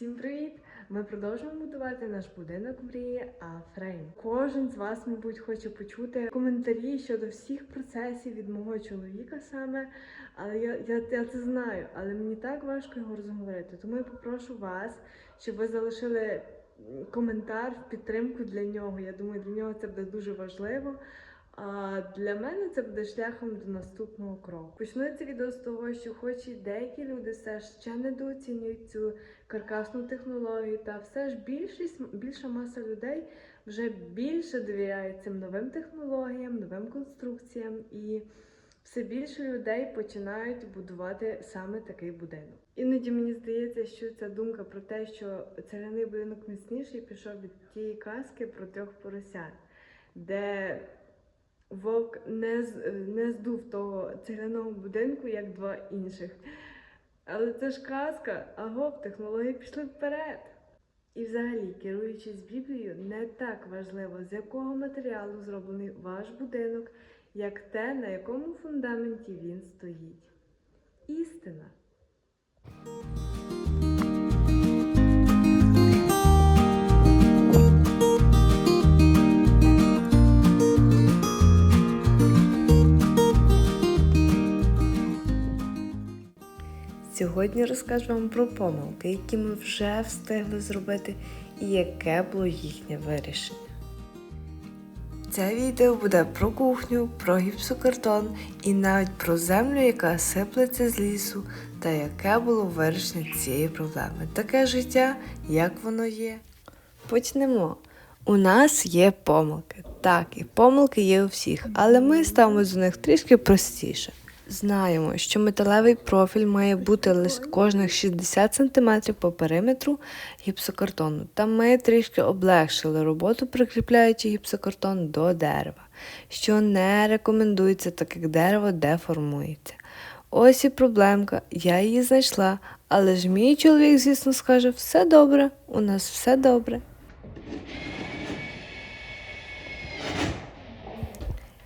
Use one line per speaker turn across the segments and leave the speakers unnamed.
Всім привіт! Ми продовжуємо будувати наш будинок мрії Афрейм. Кожен з вас, мабуть, хоче почути коментарі щодо всіх процесів від мого чоловіка саме. Але я, я, я це знаю, але мені так важко його розговорити. Тому я попрошу вас, щоб ви залишили коментар в підтримку для нього. Я думаю, для нього це буде дуже важливо. А для мене це буде шляхом до наступного кроку. Це відео з того, що хоч і деякі люди все ще недооцінюють цю каркасну технологію, та все ж більшість більша маса людей вже більше довіряє цим новим технологіям, новим конструкціям, і все більше людей починають будувати саме такий будинок. Іноді мені здається, що ця думка про те, що цегляний будинок міцніший, пішов від тієї казки про трьох поросят, де Вовк не, не здув того цегляного будинку, як два інших. Але це ж казка, а технології пішли вперед. І взагалі, керуючись Біблією, не так важливо, з якого матеріалу зроблений ваш будинок, як те, на якому фундаменті він стоїть. Істина. Сьогодні розкажу вам про помилки, які ми вже встигли зробити, і яке було їхнє вирішення. Це відео буде про кухню, про гіпсокартон і навіть про землю, яка сиплеться з лісу, та яке було вирішення цієї проблеми. Таке життя, як воно є. Почнемо. У нас є помилки. Так, і помилки є у всіх, але ми ставимо до них трішки простіше. Знаємо, що металевий профіль має бути лише кожних 60 см по периметру гіпсокартону. Та ми трішки облегшили роботу, прикріпляючи гіпсокартон до дерева, що не рекомендується, так як дерево деформується. Ось і проблемка, я її знайшла, але ж мій чоловік, звісно, скаже, все добре, у нас все добре.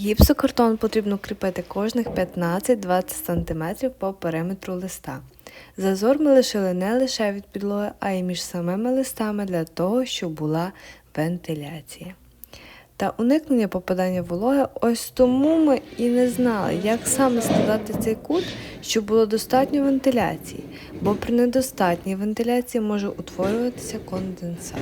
Гіпсокартон потрібно кріпити кожних 15-20 см по периметру листа. Зазор ми лишили не лише від підлоги, а й між самими листами для того, щоб була вентиляція. Та уникнення попадання вологи, ось тому ми і не знали, як саме складати цей кут, щоб було достатньо вентиляції, бо при недостатній вентиляції може утворюватися конденсат.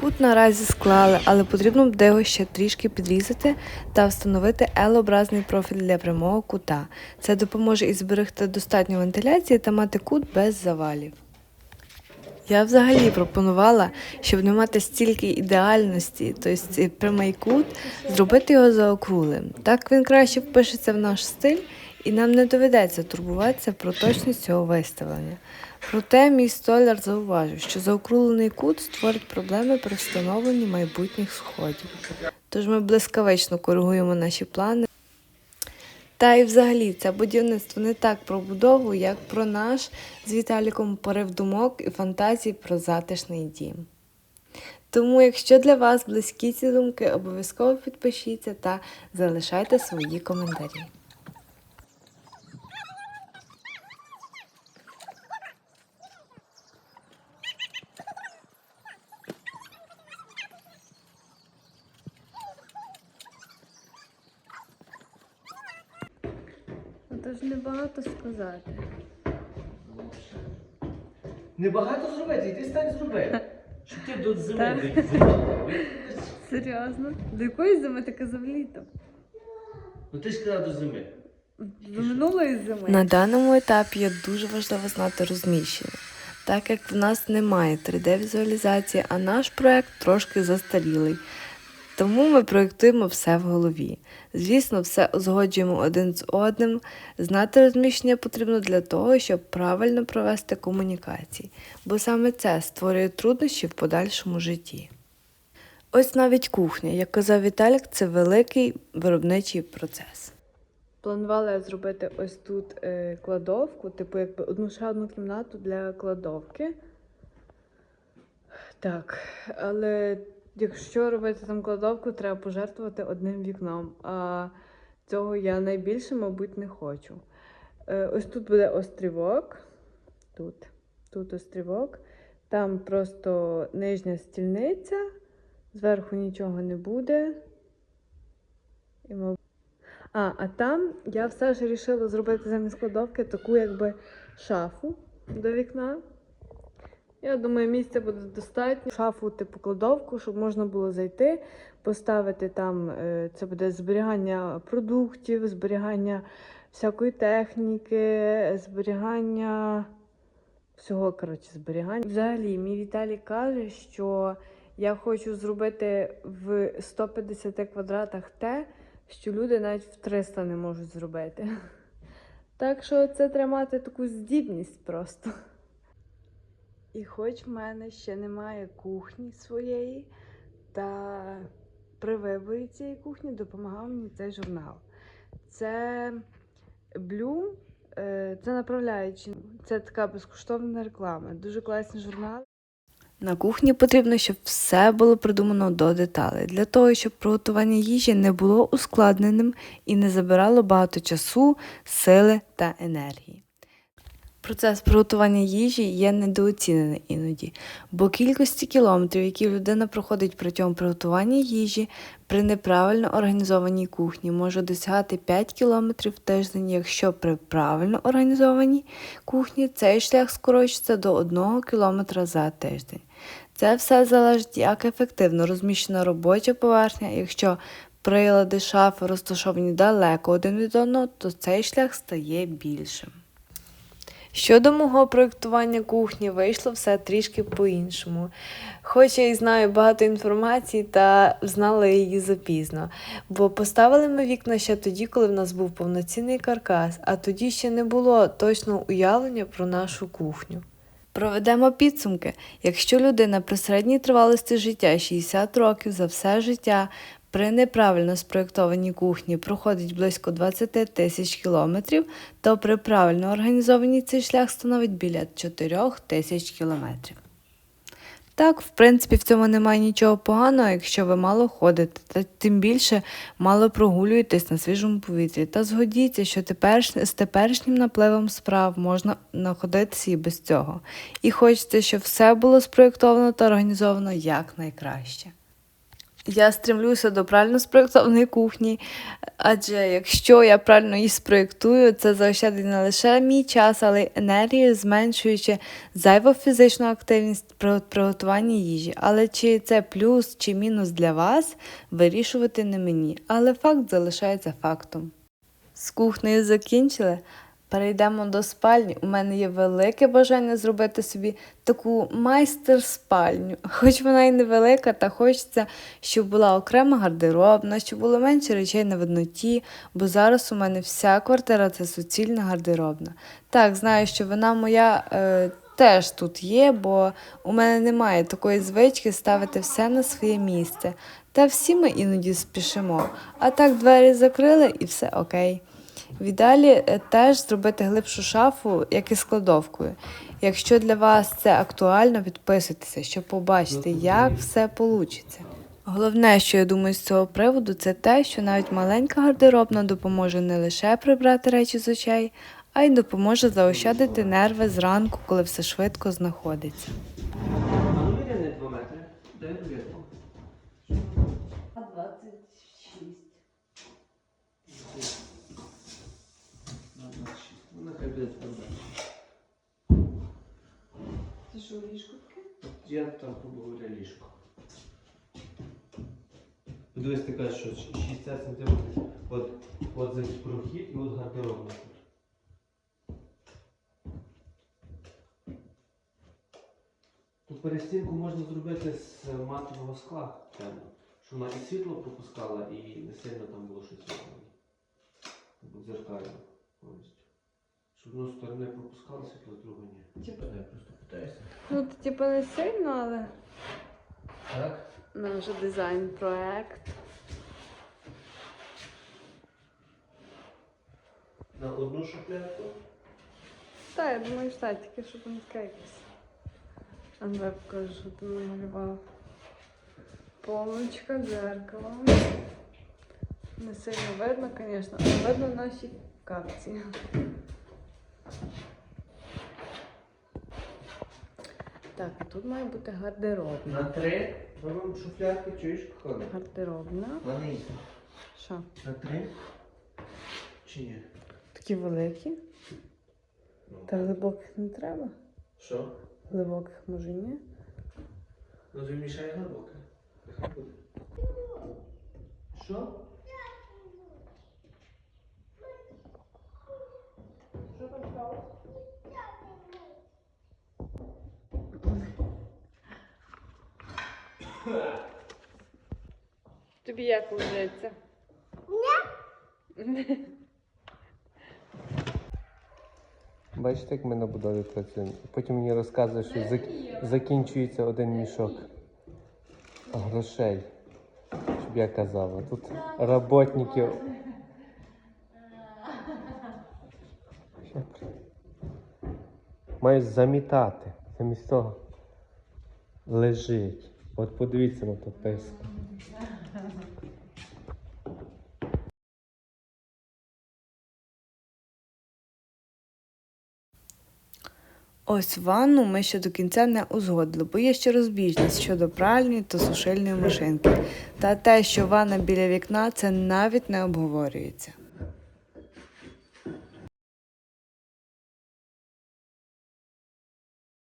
Кут наразі склали, але потрібно буде його ще трішки підрізати та встановити L-образний профіль для прямого кута. Це допоможе і зберегти достатньо вентиляції та мати кут без завалів. Я взагалі пропонувала, щоб не мати стільки ідеальності, тобто прямий кут, зробити його заокруглим. Так він краще впишеться в наш стиль і нам не доведеться турбуватися про точність цього виставлення. Проте мій столяр зауважив, що заокруглений кут створить проблеми при встановленні майбутніх сходів. Тож ми блискавично коригуємо наші плани. Та й взагалі це будівництво не так про будову, як про наш з Віталіком порив думок і фантазій про затишний дім. Тому, якщо для вас близькі ці думки, обов'язково підпишіться та залишайте свої коментарі. Тож небагато сказати.
Небагато зробити, і ти стань зроби. Що ти до зими
Так.
не зробив?
Серйозно? До якої зими ти казав літом?
Ну ти ж сказав до зими.
До минулої зими. На даному етапі є дуже важливо знати розміщення, так як в нас немає 3D-візуалізації, а наш проект трошки застарілий. Тому ми проєктуємо все в голові. Звісно, все узгоджуємо один з одним. Знати розміщення потрібно для того, щоб правильно провести комунікації, бо саме це створює труднощі в подальшому житті. Ось навіть кухня, як казав Віталік, це великий виробничий процес. Планувала я зробити ось тут е, кладовку, типу якби одну ще кімнату для кладовки. Так, але якщо робити там кладовку, треба пожертвувати одним вікном. А цього я найбільше, мабуть, не хочу. Е, ось тут буде острівок. Тут, тут острівок. Там просто нижня стільниця, зверху нічого не буде. А, а там я все ж вирішила зробити замість кладовки таку якби шафу до вікна. Я думаю, місця буде достатньо. Шафу типу кладовку, щоб можна було зайти, поставити там, е, це буде зберігання продуктів, зберігання всякої техніки, зберігання всього, коротше, зберігання. Взагалі, мій Віталій каже, що я хочу зробити в 150 квадратах те, що люди навіть в 300 не можуть зробити. Так що це треба мати таку здібність просто. І хоч в мене ще немає кухні своєї, та при виборі цієї кухні допомагав мені цей журнал. Це Bloom, е, це направляючи, це така безкоштовна реклама. Дуже класний журнал. На кухні потрібно, щоб все було придумано до деталей, для того, щоб приготування їжі не було ускладненим і не забирало багато часу, сили та енергії. Процес приготування їжі є недооцінений іноді, бо кількості кілометрів, які людина проходить протягом приготування їжі при неправильно організованій кухні, може досягати 5 кілометрів в тиждень, якщо при правильно організованій кухні цей шлях скорочиться до 1 кілометра за тиждень. Це все залежить, як ефективно розміщена робоча поверхня. Якщо прилади шафи розташовані далеко один від одного, то цей шлях стає більшим. Щодо мого проєктування кухні, вийшло все трішки по-іншому. Хоч я і знаю багато інформації, та знала її запізно. Бо поставили ми вікна ще тоді, коли в нас був повноцінний каркас, а тоді ще не було точного уявлення про нашу кухню. Проведемо підсумки. Якщо людина при середній тривалості життя 60 років за все життя при неправильно спроєктованій кухні проходить близько 20 тисяч кілометрів, то при правильно організованій цей шлях становить біля 4 тисяч кілометрів. Так, в принципі, в цьому немає нічого поганого, якщо ви мало ходите, та тим більше мало прогулюєтесь на свіжому повітрі. Та згодіться, що теперш... з теперішнім напливом справ можна находитися і без цього. І хочеться, щоб все було спроєктовано та організовано якнайкраще. Я стремлюся до правильно спроєктованої кухні, адже якщо я правильно її спроєктую, це заощадить не лише мій час, але й енергію, зменшуючи зайву фізичну активність при приготуванні їжі. Але чи це плюс чи мінус для вас, вирішувати не мені. Але факт залишається фактом. З кухнею закінчили. Перейдемо до спальні. У мене є велике бажання зробити собі таку майстер-спальню. Хоч вона і невелика, та хочеться, щоб була окрема гардеробна, щоб було менше речей на видноті, бо зараз у мене вся квартира це суцільна гардеробна. Так, знаю, що вона моя. Е, Теж тут є, бо у мене немає такої звички ставити все на своє місце. Та всі ми іноді спішимо. А так двері закрили і все окей. В ідеалі е, теж зробити глибшу шафу, як і з кладовкою. Якщо для вас це актуально, підписуйтеся, щоб побачити, як все вийде. Головне, що я думаю з цього приводу, це те, що навіть маленька гардеробна допоможе не лише прибрати речі з очей, а й допоможе заощадити нерви зранку, коли все швидко знаходиться.
А ну вирівняй 2 метри. Дай вірно. 26. Ну, нехай буде стандарт.
Це що, ліжко таке?
Я там поговорю ліжко. Подивись, ти кажеш, що 60 см. От, от за прохід і от гардеробна тут. Перестінку можна зробити з матового скла, темно, щоб вона і світло пропускала, і не сильно там було щось світло. Дзеркально повністю. Щоб одну сторону пропускало світло, з другої ні. Типа я просто питаюся.
Ну, то, типу, не сильно, але
Так?
наш дизайн-проект.
На одну шухлядку.
Так, я думаю, що так, тільки щоб не таке якесь. А давай покажу, що ти намалював. Полочка, дзеркало. Не сильно видно, звісно, але видно наші капці. Так, а тут має бути гардеробна.
На три робимо шуфлядки, чуєш, кохана?
Гардеробна.
Вони
Що?
на три? Чи ні?
Такі великі?
Ну.
Та глибоких не треба.
Що?
Глибоких може ні.
Ну мішає глибоке. Нехай буде. Що?
Тобі як лежиться?
Бачите, як ми на будові працюємо. Потім мені розказує, що зак... закінчується один мішок грошей. Щоб я казала. Тут роботників. Мають замітати. Замість того лежить. От подивіться на ту писку.
Ось ванну ми ще до кінця не узгодили, бо є ще розбіжність щодо пральної та сушильної машинки. Та те, що ванна біля вікна, це навіть не обговорюється.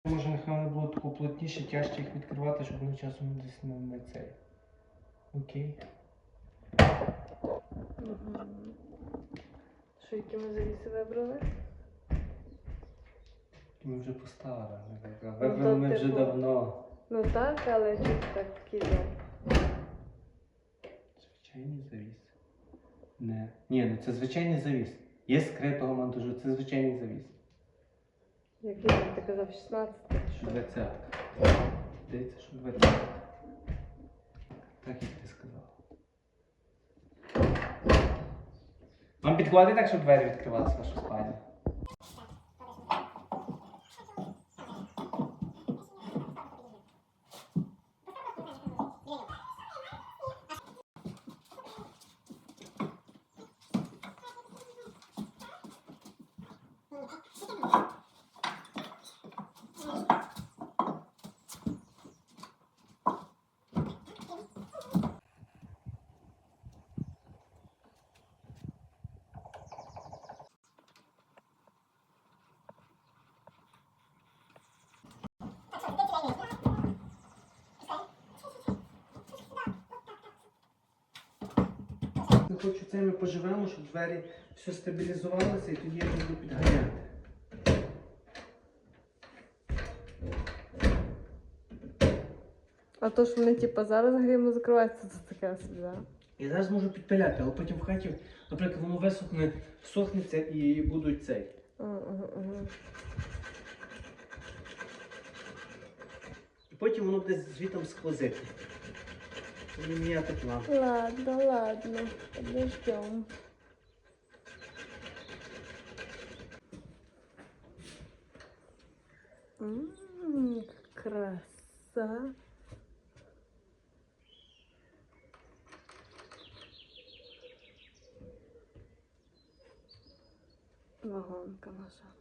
Може, нехай плотніше, тяжче їх відкривати, щоб вони часом десь не, не цей. Окей.
Що, які ми завіси вибрали?
Ми вже поставили.
Ну,
Вибрали ми вже
типу,
давно.
Ну так, але чого так кидав?
Звичайний завіс. Не. Ні, ну це звичайний завіс. Є скритого монтажу, це звичайний завіс.
Який ти казав 16 що?
20. Здається, що 20. Так як ти сказав. Вам підходить так, щоб двері відкривалися в вашу спальню? Хочу це ми поживемо, щоб двері все стабілізувалося і тоді я буду підганяти.
А то, що вони типу, зараз гріємо закриваються, це таке собі, да?
Я зараз можу підпиляти, але потім в хаті, наприклад, воно висохне, всохнеться і будуть цей.
Ага, ага.
І потім воно буде звітом сквозити. Це міняти план.
Ладно, ладно, подождем. Ммм, краса. Вагонка наша.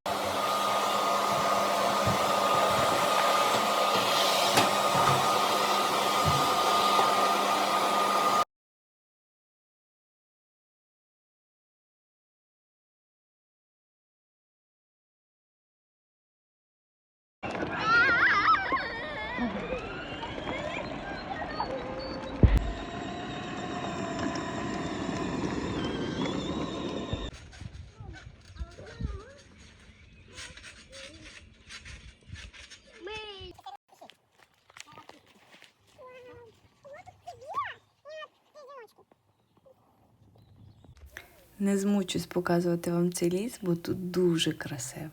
Не змучусь показувати вам цей ліс, бо тут дуже красиво.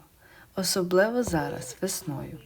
Особливо зараз, весною.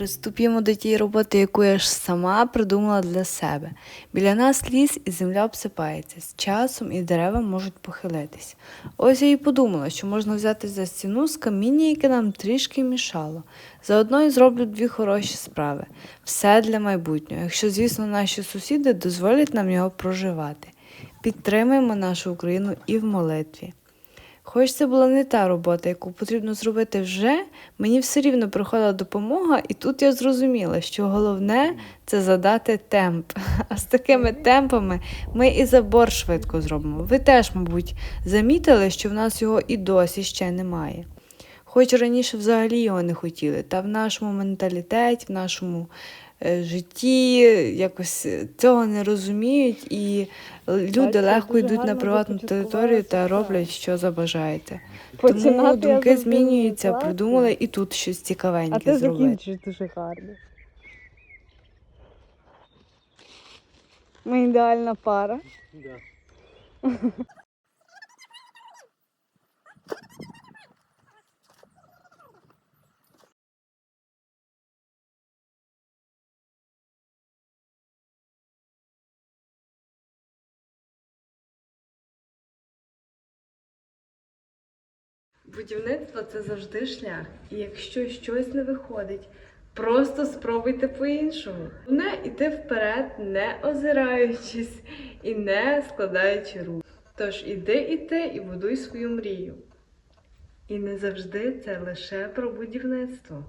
Приступімо до тієї роботи, яку я ж сама придумала для себе. Біля нас ліс і земля обсипається. З часом і дерева можуть похилитись. Ось я і подумала, що можна взяти за стіну з каміння, яке нам трішки мішало. Заодно і зроблю дві хороші справи. Все для майбутнього, якщо, звісно, наші сусіди дозволять нам його проживати. Підтримаємо нашу Україну і в молитві. Хоч це була не та робота, яку потрібно зробити вже, мені все рівно приходила допомога, і тут я зрозуміла, що головне це задати темп. А з такими темпами ми і забор швидко зробимо. Ви теж, мабуть, замітили, що в нас його і досі ще немає. Хоч раніше взагалі його не хотіли, та в нашому менталітеті, в нашому житті якось е, цього не розуміють, і люди легко йдуть на приватну територію та роблять, що забажаєте. Тому думки змінюються,
класно.
придумали і тут щось цікавеньке
ти
зробити.
дуже гарно. Ми ідеальна пара.
Будівництво це завжди шлях. І якщо щось не виходить, просто спробуйте по-іншому. Не йти вперед, не озираючись і не складаючи рук. Тож іди іти і будуй свою мрію. І не завжди це лише про будівництво.